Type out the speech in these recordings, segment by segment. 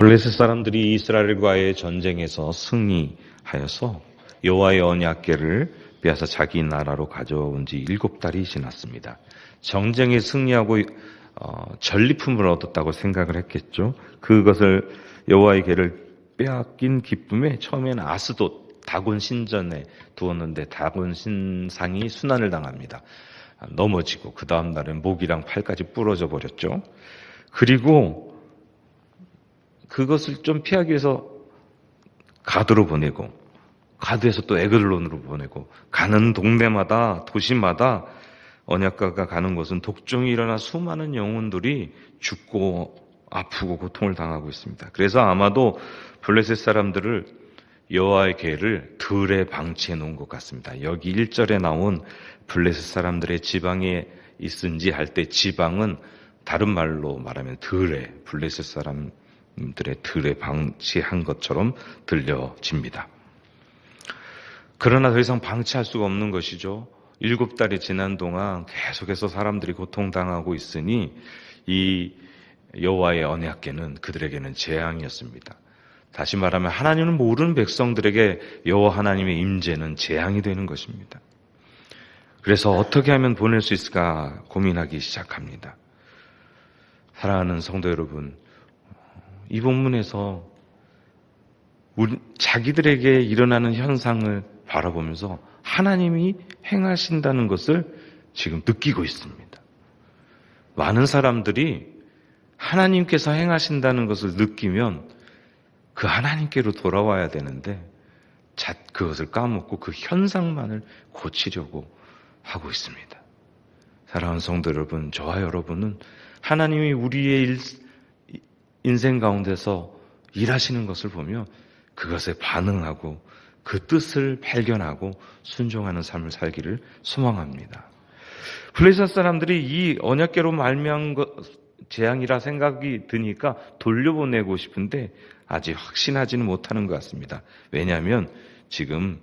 블레셋 사람들이 이스라엘과의 전쟁에서 승리하여서 여호와의 언약궤를 빼앗아 자기 나라로 가져온 지 일곱 달이 지났습니다. 정쟁에 승리하고 어, 전리품을 얻었다고 생각을 했겠죠. 그것을 여호와의 궤를 빼앗긴 기쁨에 처음에는 아스돗 다곤 신전에 두었는데 다곤 신상이 순환을 당합니다. 넘어지고 그 다음 날은 목이랑 팔까지 부러져 버렸죠. 그리고 그것을 좀 피하기 위해서 가드로 보내고 가드에서 또 에글론으로 보내고 가는 동네마다 도시마다 언약가가 가는 곳은 독종이 일어나 수많은 영혼들이 죽고 아프고 고통을 당하고 있습니다. 그래서 아마도 블레셋 사람들을 여호와의 궤를 들에 방치해 놓은 것 같습니다. 여기 1절에 나온 블레셋 사람들의 지방에 있은지 할 때 지방은 다른 말로 말하면 들에 블레셋 사람 들의 들에 방치한 것처럼 들려집니다. 그러나 더 이상 방치할 수가 없는 것이죠. 일곱 달이 지난 동안 계속해서 사람들이 고통당하고 있으니 이 여호와의 언약궤는 그들에게는 재앙이었습니다. 다시 말하면 하나님을 모르는 백성들에게 여호와 하나님의 임재는 재앙이 되는 것입니다. 그래서 어떻게 하면 보낼 수 있을까 고민하기 시작합니다. 사랑하는 성도 여러분, 이 본문에서 우리, 자기들에게 일어나는 현상을 바라보면서 하나님이 행하신다는 것을 지금 느끼고 있습니다. 많은 사람들이 하나님께서 행하신다는 것을 느끼면 그 하나님께로 돌아와야 되는데 그것을 까먹고 그 현상만을 고치려고 하고 있습니다. 사랑하는 성도 여러분, 저와 여러분은 하나님이 우리의 일, 인생 가운데서 일하시는 것을 보며 그것에 반응하고 그 뜻을 발견하고 순종하는 삶을 살기를 소망합니다. 블레셋 사람들이 이 언약계로 말미암은 것, 재앙이라 생각이 드니까 돌려보내고 싶은데 아직 확신하지는 못하는 것 같습니다. 왜냐하면 지금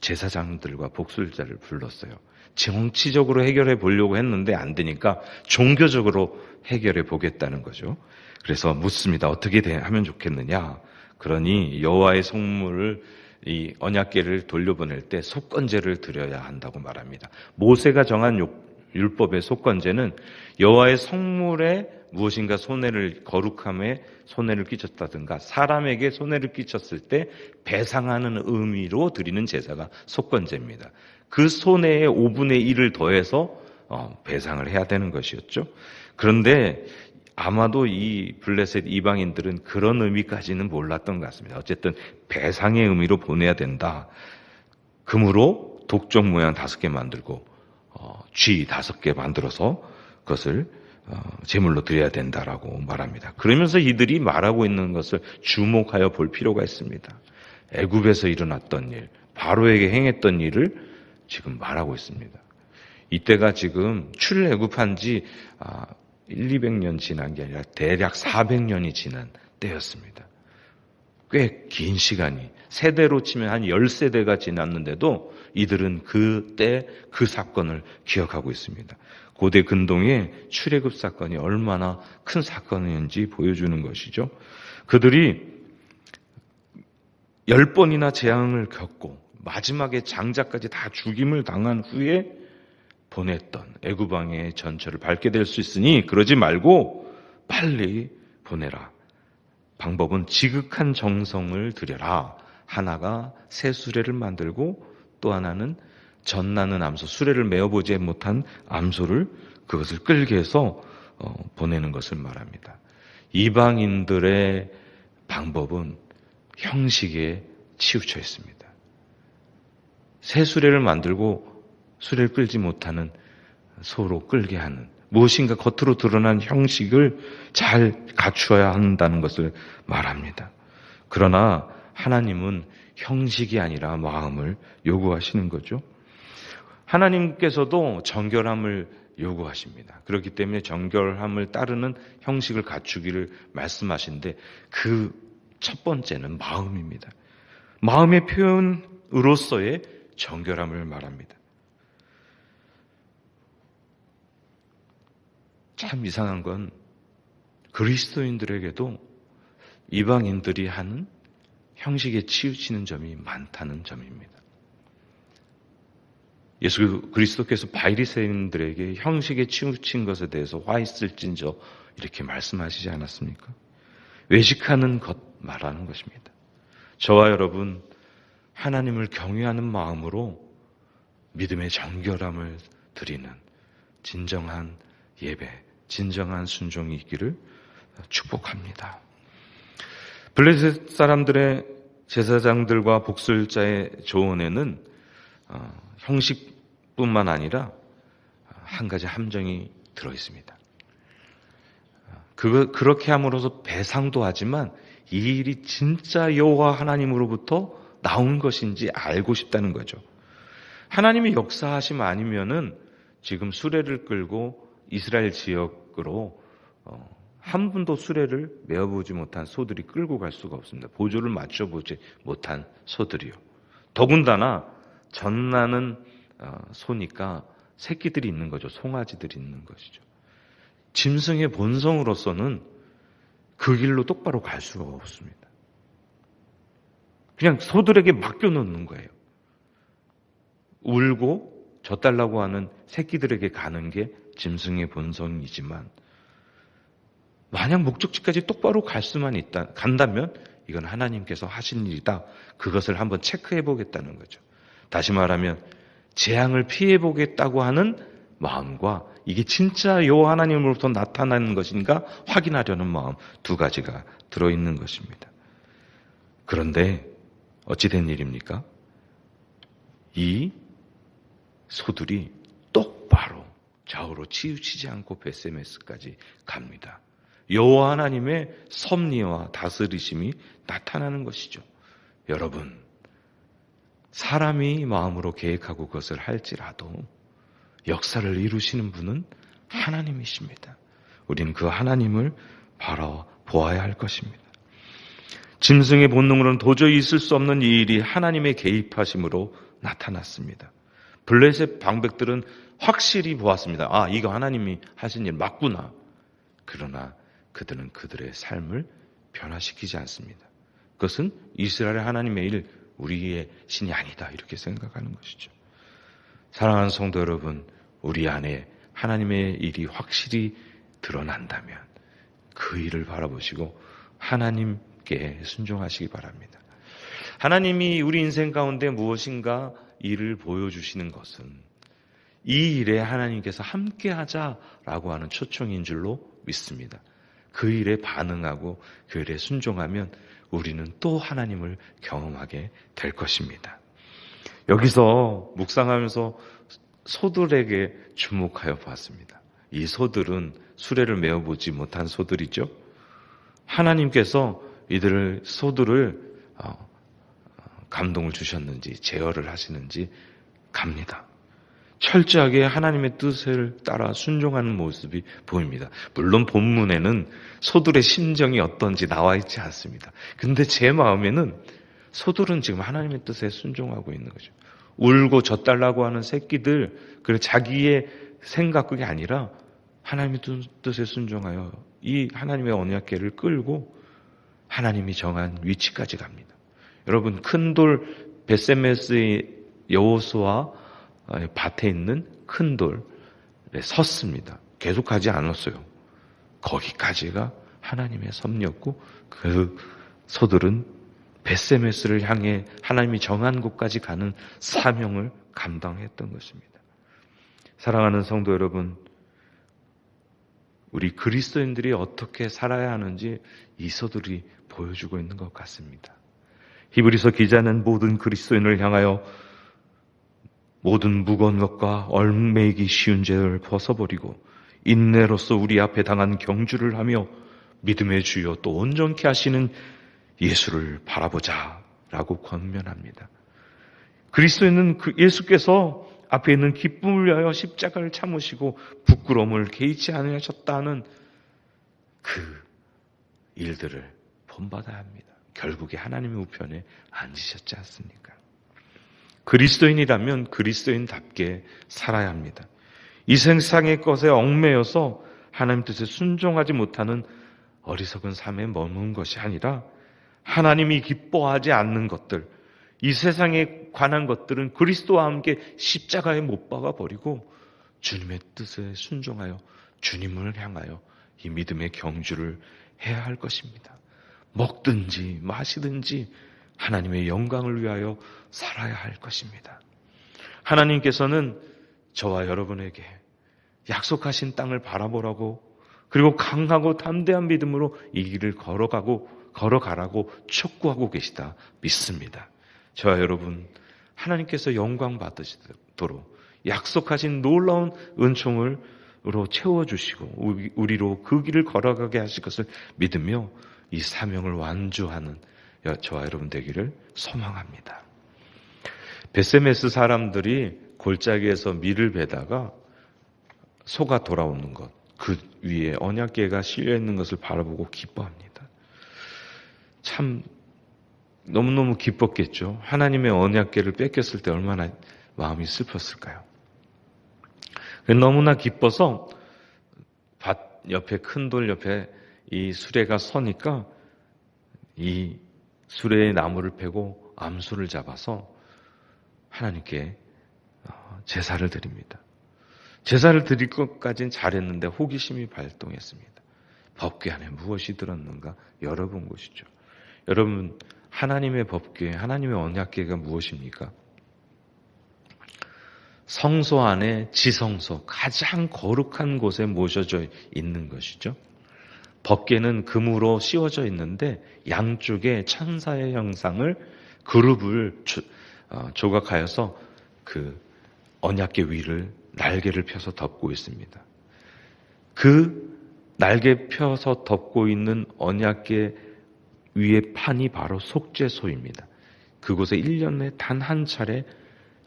제사장들과 복술자를 불렀어요. 정치적으로 해결해 보려고 했는데 안 되니까 종교적으로 해결해 보겠다는 거죠. 그래서 묻습니다. 어떻게 하면 좋겠느냐? 그러니 여호와의 성물을 이 언약계를 돌려보낼 때 속건제를 드려야 한다고 말합니다. 모세가 정한 율법의 속건제는 여호와의 성물에 무엇인가 손해를 거룩함에 손해를 끼쳤다든가 사람에게 손해를 끼쳤을 때 배상하는 의미로 드리는 제사가 속건제입니다. 그 손해의 5분의 1을 더해서 어, 배상을 해야 되는 것이었죠. 그런데 아마도 이 블레셋 이방인들은 그런 의미까지는 몰랐던 것 같습니다. 어쨌든 배상의 의미로 보내야 된다. 금으로 독종 모양 다섯 개 만들고 어, 쥐 다섯 개 만들어서 그것을 어, 제물로 드려야 된다라고 말합니다. 그러면서 이들이 말하고 있는 것을 주목하여 볼 필요가 있습니다. 애굽에서 일어났던 일, 바로에게 행했던 일을 지금 말하고 있습니다. 이때가 지금 출애굽한 지 1, 200년 지난 게 아니라 대략 400년이 지난 때였습니다. 꽤 긴 시간이 세대로 치면 한 10세대가 지났는데도 이들은 그때 그 사건을 기억하고 있습니다. 고대 근동의 출애굽 사건이 얼마나 큰 사건이었는지 보여주는 것이죠. 그들이 열 번이나 재앙을 겪고 마지막에 장자까지 다 죽임을 당한 후에 보냈던 애구방의 전철을 밟게 될 수 있으니 그러지 말고 빨리 보내라. 방법은 지극한 정성을 들여라. 하나가 새 수레를 만들고 또 하나는 전나는 암소, 수레를 메어보지 못한 암소를 그것을 끌게 해서 어, 보내는 것을 말합니다. 이방인들의 방법은 형식에 치우쳐 있습니다. 새 수레를 만들고 수레를 끌지 못하는 소로 끌게 하는 무엇인가 겉으로 드러난 형식을 잘 갖추어야 한다는 것을 말합니다. 그러나 하나님은 형식이 아니라 마음을 요구하시는 거죠. 하나님께서도 정결함을 요구하십니다. 그렇기 때문에 정결함을 따르는 형식을 갖추기를 말씀하신데 그 첫 번째는 마음입니다. 마음의 표현으로서의 정결함을 말합니다. 참 이상한 건 그리스도인들에게도 이방인들이 하는 형식에 치우치는 점이 많다는 점입니다. 예수 그리스도께서 바리새인들에게 형식에 치우친 것에 대해서 화 있을진저 이렇게 말씀하시지 않았습니까? 외식하는 것 말하는 것입니다. 저와 여러분 하나님을 경외하는 마음으로 믿음의 정결함을 드리는 진정한 예배, 진정한 순종이 있기를 축복합니다. 블레셋 사람들의 제사장들과 복술자의 조언에는 어, 형식뿐만 아니라 한 가지 함정이 들어 있습니다. 그 그렇게 함으로써 배상도 하지만 이 일이 진짜 여호와 하나님으로부터 나온 것인지 알고 싶다는 거죠. 하나님이 역사하심 아니면은 지금 수레를 끌고 이스라엘 지역으로 어, 한 분도 수레를 메어보지 못한 소들이 끌고 갈 수가 없습니다. 보조를 맞춰보지 못한 소들이요. 더군다나 전나는 어, 소니까 새끼들이 있는 거죠. 송아지들이 있는 것이죠. 짐승의 본성으로서는 그 길로 똑바로 갈 수가 없습니다. 그냥 소들에게 맡겨놓는 거예요. 울고 져달라고 하는 새끼들에게 가는 게 짐승의 본성이지만 만약 목적지까지 똑바로 갈 수만 있다 간다면 이건 하나님께서 하신 일이다. 그것을 한번 체크해 보겠다는 거죠. 다시 말하면 재앙을 피해 보겠다고 하는 마음과 이게 진짜 여호와 하나님으로부터 나타나는 것인가 확인하려는 마음 두 가지가 들어 있는 것입니다. 그런데 어찌 된 일입니까? 이 소들이 똑바로 좌우로 치우치지 않고 베세메스까지 갑니다. 여호와 하나님의 섭리와 다스리심이 나타나는 것이죠. 여러분, 사람이 마음으로 계획하고 그것을 할지라도 역사를 이루시는 분은 하나님이십니다. 우리는 그 하나님을 바라보아야 할 것입니다. 짐승의 본능으로는 도저히 있을 수 없는 이 일이 하나님의 개입하심으로 나타났습니다. 블레셋 방백들은 확실히 보았습니다. 아, 이거 하나님이 하신 일 맞구나. 그러나 그들은 그들의 삶을 변화시키지 않습니다. 그것은 이스라엘 하나님의 일, 우리의 신이 아니다. 이렇게 생각하는 것이죠. 사랑하는 성도 여러분, 우리 안에 하나님의 일이 확실히 드러난다면 그 일을 바라보시고 하나님께 순종하시기 바랍니다. 하나님이 우리 인생 가운데 무엇인가 일을 보여주시는 것은 이 일에 하나님께서 함께 하자라고 하는 초청인 줄로 믿습니다. 그 일에 반응하고 그 일에 순종하면 우리는 또 하나님을 경험하게 될 것입니다. 여기서 묵상하면서 소들에게 주목하여 봤습니다. 이 소들은 수레를 메어 보지 못한 소들이죠. 하나님께서 이들을 소들을 어, 감동을 주셨는지 제어를 하시는지 갑니다. 철저하게 하나님의 뜻을 따라 순종하는 모습이 보입니다. 물론 본문에는 소들의 심정이 어떤지 나와 있지 않습니다. 근데 제 마음에는 소들은 지금 하나님의 뜻에 순종하고 있는 거죠. 울고 젖달라고 하는 새끼들, 그리고 자기의 생각 그게 아니라 하나님의 뜻에 순종하여 이 하나님의 언약계를 끌고 하나님이 정한 위치까지 갑니다. 여러분 큰 돌 베세메스의 여호수와 밭에 있는 큰 돌에 섰습니다. 계속 가지 않았어요. 거기까지가 하나님의 섭리였고 그 소들은 베세메스를 향해 하나님이 정한 곳까지 가는 사명을 감당했던 것입니다. 사랑하는 성도 여러분, 우리 그리스도인들이 어떻게 살아야 하는지 이 소들이 보여주고 있는 것 같습니다. 히브리서 기자는 모든 그리스도인을 향하여 모든 무거운 것과 얼매기 쉬운 죄를 벗어버리고 인내로서 우리 앞에 당한 경주를 하며 믿음의 주여 또 온전케 하시는 예수를 바라보자 라고 권면합니다. 그리스도인은 그 예수께서 앞에 있는 기쁨을 위하여 십자가를 참으시고 부끄러움을 개의치 않으셨다는 그 일들을 본받아야 합니다. 결국에 하나님의 우편에 앉으셨지 않습니까? 그리스도인이라면 그리스도인답게 살아야 합니다. 이 세상의 것에 얽매여서 하나님 뜻에 순종하지 못하는 어리석은 삶에 머무는 것이 아니라 하나님이 기뻐하지 않는 것들, 이 세상에 관한 것들은 그리스도와 함께 십자가에 못 박아 버리고 주님의 뜻에 순종하여 주님을 향하여 이 믿음의 경주를 해야 할 것입니다. 먹든지 마시든지 하나님의 영광을 위하여 살아야 할 것입니다. 하나님께서는 저와 여러분에게 약속하신 땅을 바라보라고 그리고 강하고 담대한 믿음으로 이 길을 걸어가고 걸어가라고 촉구하고 계시다 믿습니다. 저와 여러분 하나님께서 영광 받으시도록 약속하신 놀라운 은총을로 채워 주시고 우리로 그 길을 걸어가게 하실 것을 믿으며 이 사명을 완주하는 저와 여러분 되기를 소망합니다. 베세메스 사람들이 골짜기에서 밀을 베다가 소가 돌아오는 것, 그 위에 언약계가 실려 있는 것을 바라보고 기뻐합니다. 참 너무너무 기뻤겠죠. 하나님의 언약계를 뺏겼을 때 얼마나 마음이 슬펐을까요? 너무나 기뻐서 밭 옆에 큰 돌 옆에 이 수레가 서니까 이 수레의 나무를 패고 암수를 잡아서 하나님께 어, 제사를 드립니다. 제사를 드릴 것까진 잘했는데 호기심이 발동했습니다. 법궤 안에 무엇이 들었는가 열어본 것이죠. 여러분 하나님의 법궤, 하나님의 언약궤가 무엇입니까? 성소 안에 지성소, 가장 거룩한 곳에 모셔져 있는 것이죠. 법궤는 금으로 씌워져 있는데 양쪽에 천사의 형상을 그룹을 어, 조각하여서 그 언약궤 위를 날개를 펴서 덮고 있습니다. 그 날개 펴서 덮고 있는 언약궤 위의 판이 바로 속죄소입니다. 그곳에 1년에 단 한 차례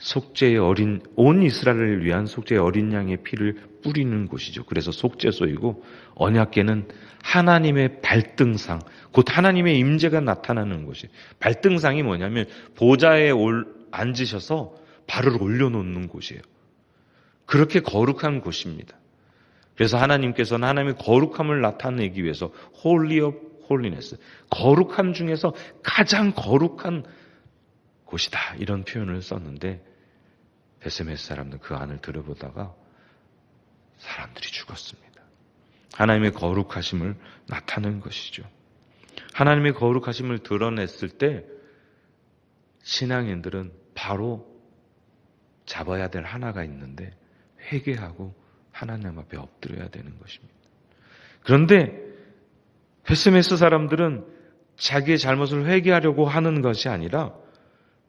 속죄의 어린 온 이스라엘을 위한 속죄의 어린 양의 피를 뿌리는 곳이죠. 그래서 속죄소이고 언약궤는 하나님의 발등상, 곧 하나님의 임재가 나타나는 곳이. 발등상이 뭐냐면 보좌에 올, 앉으셔서 발을 올려놓는 곳이에요. 그렇게 거룩한 곳입니다. 그래서 하나님께서는 하나님의 거룩함을 나타내기 위해서 홀리 업 홀리네스 거룩함 중에서 가장 거룩한 곳이다 이런 표현을 썼는데 베세메스 사람들 그 안을 들여보다가 사람들이 죽었습니다. 하나님의 거룩하심을 나타낸 것이죠. 하나님의 거룩하심을 드러냈을 때 신앙인들은 바로 잡아야 될 하나가 있는데 회개하고 하나님 앞에 엎드려야 되는 것입니다. 그런데 베스메스 사람들은 자기의 잘못을 회개하려고 하는 것이 아니라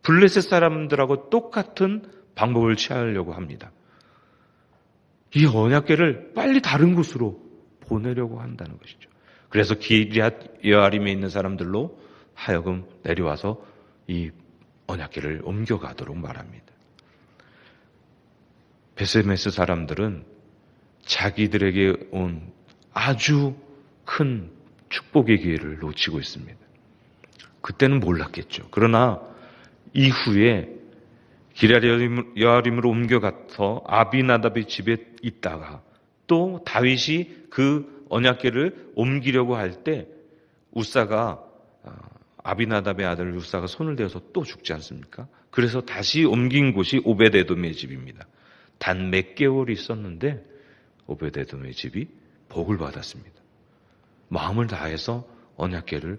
블레셋 사람들하고 똑같은 방법을 취하려고 합니다. 이 언약계를 빨리 다른 곳으로 보내려고 한다는 것이죠. 그래서 기리앗 여아림에 있는 사람들로 하여금 내려와서 이 언약계를 옮겨가도록 말합니다. 베세메스 사람들은 자기들에게 온 아주 큰 축복의 기회를 놓치고 있습니다. 그때는 몰랐겠죠. 그러나 이후에 기라리여아림으로 옮겨가서 아비나답의 집에 있다가 또 다윗이 그 언약궤를 옮기려고 할 때 우사가 어, 아비나답의 아들 우사가 손을 대어서 또 죽지 않습니까? 그래서 다시 옮긴 곳이 오베데돔의 집입니다. 단 몇 개월 있었는데 오베데돔의 집이 복을 받았습니다. 마음을 다해서 언약궤를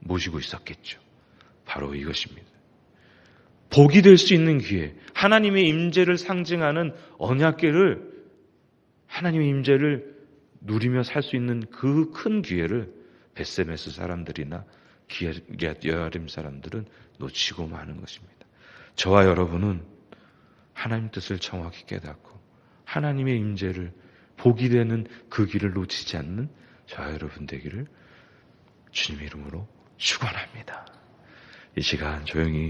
모시고 있었겠죠. 바로 이것입니다. 복이 될 수 있는 기회, 하나님의 임재를 상징하는 언약궤를 하나님의 임재를 누리며 살 수 있는 그 큰 기회를 베세메스 사람들이나 여아림 사람들은 놓치고 마는 것입니다. 저와 여러분은 하나님 뜻을 정확히 깨닫고 하나님의 임재를 복이 되는 그 길을 놓치지 않는 저와 여러분 되기를 주님의 이름으로 축원합니다. 이 시간 조용히